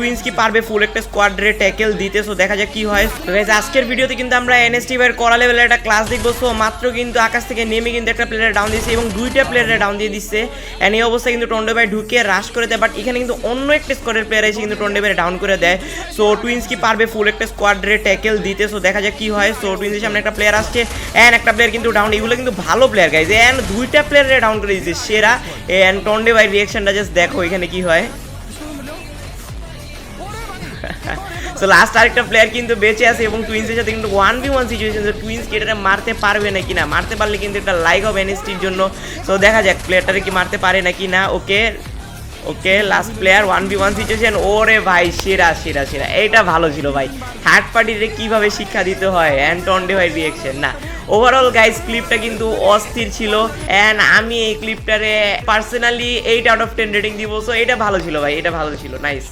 Twins কি পারবে ফুল একটা স্কোয়াড্রে ট্যাকেল দিতে? সো দেখা যাক কি হয়। Guys, আজকের ভিডিওতে কিন্তু আমরা এনএসটি এর করা লেভেলের একটা ক্লাস দেখব। সো মাত্র কিন্তু আকাশ থেকে নেমে কিন্তু একটা প্লেয়ার ডাউন দিয়েছে এবং দুইটা প্লেয়ারে ডাউন দিয়ে দিচ্ছে। এন্ড এই অবস্থায় কিন্তু টন্ডে ভাই ঢুকে রাশ করে দেয় বাট এখানে কিন্তু অন্য একটা স্কোয়াডের প্লেয়ার এসে কিন্তু টন্ডে ভাই ডাউন করে দেয়। সো টুইন্স কি পারবে ফুল একটা স্কোয়াড্রে ট্যাকেল দিতে? সো দেখা যাক কি হয়। সো টুইন্সের সামনে একটা প্লেয়ার আসছে এন্ড একটা প্লেয়ার কিন্তু ডাউন এগুলো কিন্তু ভালো প্লেয়ার গাইজ এন্ড দুইটা প্লেয়ারে ডাউন করে দিয়েছে সেরা। এন্ড টন্ডে ভাই রিয়াকশনটা জাস্ট দেখো এখানে কি হয়। সো লাস্ট আরেকটা প্লেয়ার কিন্তু বেঁচে আছে এবং টুইন্সের সাথে কিন্তু one v one situation twins কি এটা মারতে পারবে নাকি না? মারতে পারলে কিন্তু একটা লাইক হবে এনএসটির জন্য। সো দেখা যাক প্লেয়ারটারে কি মারতে পারে নাকি না। Okay okay last player one v one situation ওরে ভাই, সেরা সেরা সেরা। এইটা ভালো ছিল ভাই। থার্ড পার্টিতে কীভাবে শিক্ষা দিতে হয়? অ্যান্ড টন্ডে ভাই রিয়েকশন না ওভারঅল গাইস ক্লিপটা কিন্তু অস্থির ছিল। অ্যান্ড আমি এই ক্লিপটারে personally eight out of ten rating দিব। সো এটা ভালো ছিল ভাই এটা ভালো ছিল। নাইস